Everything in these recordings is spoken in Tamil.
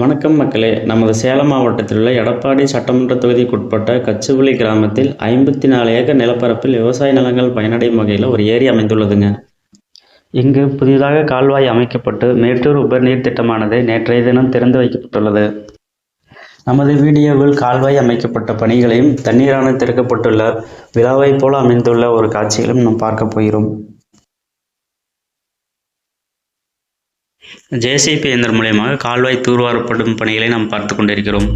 வணக்கம் மக்களே. நமது சேலம் மாவட்டத்தில் உள்ள எடப்பாடி சட்டமன்ற தொகுதிக்குட்பட்ட கச்சுவலி கிராமத்தில் ஐம்பத்தி நாலு ஏக்கர் நிலப்பரப்பில் விவசாய நிலங்கள் பயனடையும் வகையில் ஒரு ஏரி அமைந்துள்ளதுங்க. இங்கு புதிதாக கால்வாய் அமைக்கப்பட்டு மேட்டூர் உபர்நீர் திட்டமானது நேற்றைய தினம் திறந்து வைக்கப்பட்டுள்ளது. நமது வீடியோவில் கால்வாய் அமைக்கப்பட்ட பணிகளையும் தண்ணீரான திறக்கப்பட்டுள்ள விழாவைப் போல அமைந்துள்ள ஒரு காட்சிகளும் நாம் பார்க்க போகிறோம். ஜேசிபி இயந்திரம் மூலியமாக கால்வாய் தூர்வாரப்படும் பணிகளை நாம் பார்த்து கொண்டிருக்கிறோம்.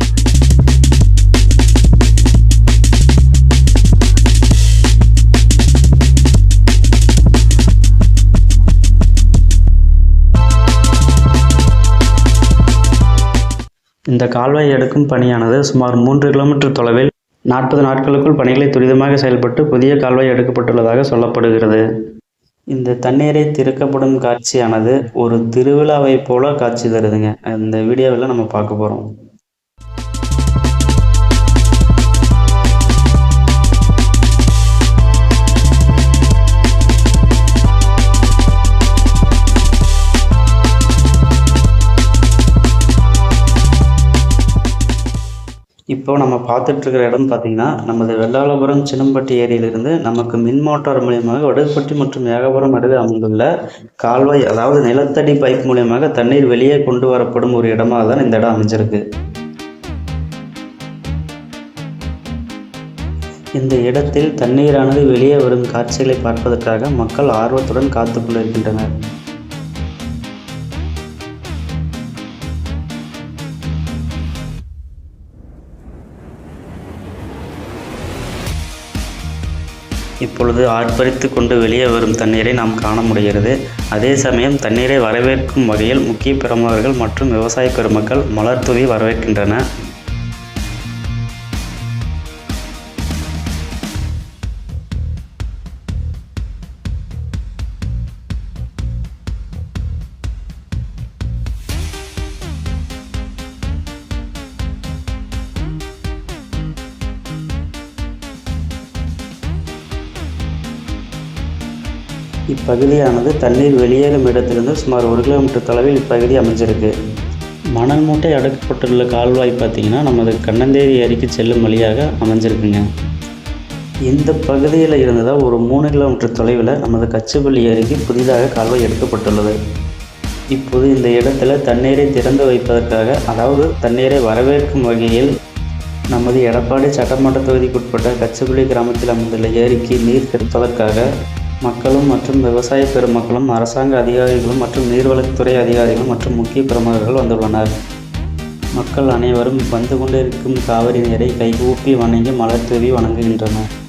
இந்த கால்வாய் எடுக்கும் பணியானது சுமார் மூன்று கிலோமீட்டர் தொலைவில் நாற்பது நாட்களுக்குள் பணிகளை துரிதமாக செயல்பட்டு புதிய கால்வாய் எடுக்கப்பட்டுள்ளதாக சொல்லப்படுகிறது. இந்த தண்ணீரை திறக்கப்படும் காட்சியானது ஒரு திருவிழாவைப் போல காட்சி தருதுங்க. இந்த வீடியோவில் நம்ம பார்க்க போகிறோம் இப்போ நம்ம பார்த்துட்டு இருக்கிற இடம் பார்த்திங்கன்னா நமது வெள்ளாளபுரம் சின்னம்பட்டி ஏரியிலிருந்து நமக்கு மின் மோட்டார் மூலியமாக வடுப்பட்டி மற்றும் ஏகபுரம் நடுவே அமைந்துள்ள கால்வாய் அதாவது நிலத்தடி பைப் மூலியமாக தண்ணீர் வெளியே கொண்டு வரப்படும் ஒரு இடமாக தான் இந்த இடம் அமைஞ்சிருக்கு. இந்த இடத்தில் தண்ணீரானது வெளியே வரும் காட்சிகளை பார்ப்பதற்காக மக்கள் ஆர்வத்துடன் காத்து கொண்டிருக்கின்றனர் இப்பொழுது ஆர்ப்பரித்து கொண்டு வெளியே வரும் தண்ணீரை நாம் காண முடிகிறது. அதே சமயம் தண்ணீரை வரவேற்கும் வகையில் முக்கிய பிரமுகர்கள் மற்றும் விவசாய பெருமக்கள் மலர் தூவி வரவேற்கின்றன இப்பகுதியானது தண்ணீர் வெளியேறும் இடத்திலிருந்து சுமார் ஒரு கிலோமீட்டர் தொலைவில் இப்பகுதி அமைஞ்சிருக்கு. மணல் மூட்டை அடுக்கப்பட்டுள்ள கால்வாய் பார்த்தீங்கன்னா நமது கண்ணந்தேரி ஏரிக்கு செல்லும் வழியாக அமைஞ்சிருக்குங்க. இந்த பகுதியில் இருந்ததாக ஒரு மூணு கிலோமீட்டர் தொலைவில் நமது கச்சுப்பள்ளி ஏரிக்கு புதிதாக கால்வாய் எடுக்கப்பட்டுள்ளது. இப்போது இந்த இடத்துல தண்ணீரை திறந்து வைப்பதற்காக அதாவது தண்ணீரை வரவேற்கும் வகையில் நமது எடப்பாடி சட்டமன்ற தொகுதிக்குட்பட்ட கச்சுப்பள்ளி கிராமத்தில் அமைந்துள்ள ஏரிக்கு நீர் திறப்பதற்காக மக்களும் மற்றும் விவசாய பெருமக்களும் அரசாங்க அதிகாரிகளும் மற்றும் நீர்வளத்துறை அதிகாரிகள் மற்றும் முக்கிய பிரமுகர்கள் வந்துள்ளனர். மக்கள் அனைவரும் வந்து கொண்டிருக்கும் காவிரி நீரை கைகூப்பி வணங்கி மலர் தூவி வணங்குகின்றனர்.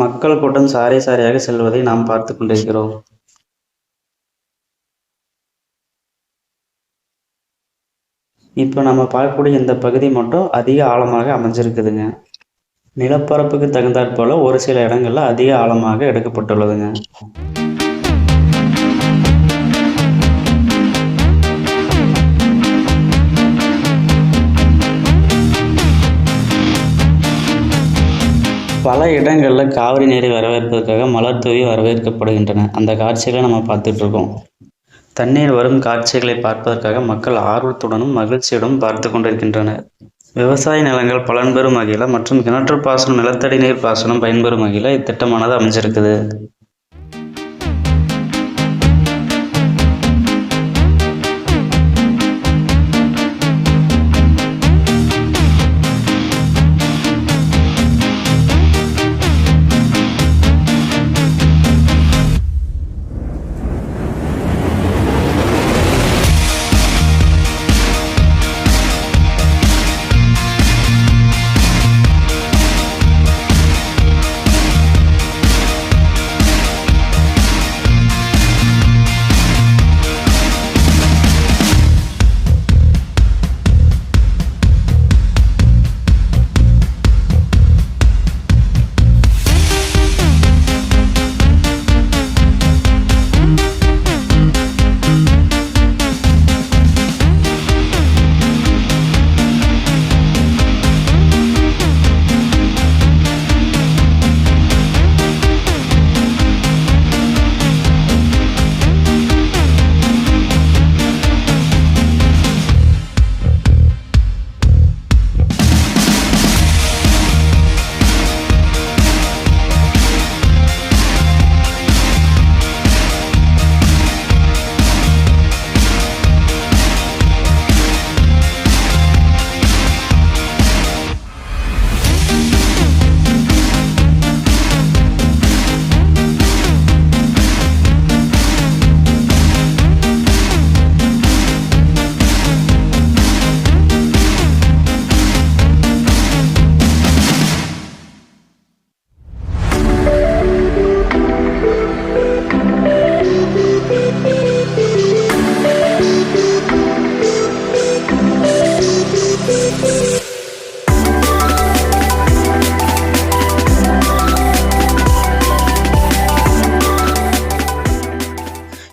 மக்கள் கூட்டம் சாறை சாரியாக செல்வதை நாம் பார்த்து கொண்டிருக்கிறோம். இப்போ நம்ம பார்க்கக்கூடிய இந்த பகுதி மட்டும் அதிக ஆழமாக அமைஞ்சிருக்குதுங்க. நிலப்பரப்புக்கு தகுந்தாற்போல ஒரு சில இடங்கள்ல அதிக ஆழமாக எடுக்கப்பட்டுள்ளதுங்க. பல இடங்களில் காவிரி நீரை வரவேற்பதற்காக மலர் தூவி வரவேற்கப்படுகின்றன. அந்த காட்சிகளை நம்ம பார்த்துட்டு இருக்கோம். தண்ணீர் வரும் காட்சிகளை பார்ப்பதற்காக மக்கள் ஆர்வத்துடனும் மகிழ்ச்சியுடன் பார்த்து கொண்டிருக்கின்றனர். விவசாய நிலங்கள் பலன் பெறும் வகையில் மற்றும் கிணற்று பாசனம் நிலத்தடி நீர் பாசனம் பயன்பெறும் வகையில் இத்திட்டமானது அமைஞ்சிருக்குது.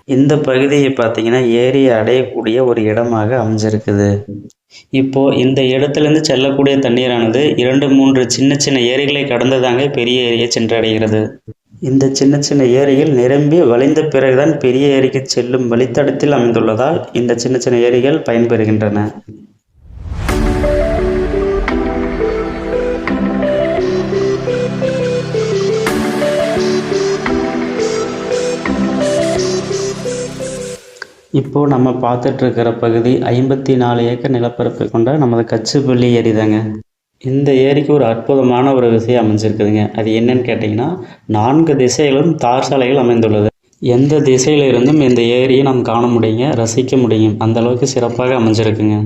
இந்த பகுதியை பார்த்தீங்கன்னா ஏரியை அடையக்கூடிய ஒரு இடமாக அமைஞ்சிருக்குது. இப்போ இந்த இடத்துலேருந்து செல்லக்கூடிய தண்ணீரானது இரண்டு மூன்று சின்ன சின்ன ஏரிகளை கடந்துதாங்க பெரிய ஏரியை சென்றடைகிறது. இந்த சின்ன சின்ன ஏரிகள் நிரம்பி வளைந்த பிறகுதான் பெரிய ஏரிக்கு செல்லும் வழித்தடத்தில் அமைந்துள்ளதால் இந்த சின்ன சின்ன ஏரிகள் பயன்பெறுகின்றன. இப்போது நம்ம பார்த்துட்ருக்கிற பகுதி ஐம்பத்தி நாலு ஏக்கர் நிலப்பரப்பு கொண்ட நமது கச்சுப்பள்ளி ஏரி தாங்க இந்த ஏரிக்கு ஒரு அற்புதமான ஒரு விஷயம் அமைஞ்சிருக்குதுங்க. அது என்னன்னு கேட்டிங்கன்னா நான்கு திசைகளும் தார் சாலைகள் அமைந்துள்ளது. எந்த திசையிலிருந்தும் இந்த ஏரியை நாம் காண முடியுங்க ரசிக்க முடியும். அந்தளவுக்கு சிறப்பாக அமைஞ்சிருக்குங்க.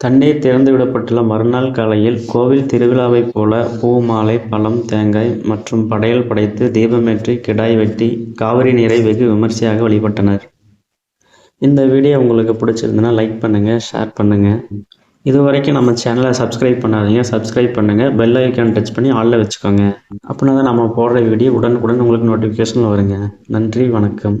தண்ணீர் திறந்து விடப்பட்டுள்ள மறுநாள் காலையில் கோவில் திருவிழாவைப் போல பூ மாலை பழம் தேங்காய் மற்றும் படையல் படைத்து தீபமேற்றி கிடாய் வெட்டி காவிரி நீரை வெகு விமர்சையாக வழிபட்டனர். இந்த வீடியோ உங்களுக்கு பிடிச்சிருந்தனா லைக் பண்ணுங்கள் ஷேர் பண்ணுங்கள் இது வரைக்கும் நம்ம சேனலை சப்ஸ்கிரைப் பண்ணாதீங்க. சப்ஸ்கிரைப் பண்ணுங்கள் பெல் ஐக்கான் டச் பண்ணி ஆளில் வச்சுக்கோங்க. அப்படின்னா தான் நம்ம போடுற வீடியோ உடனுக்குடன் உங்களுக்கு நோட்டிஃபிகேஷன் வருங்க. நன்றி வணக்கம்.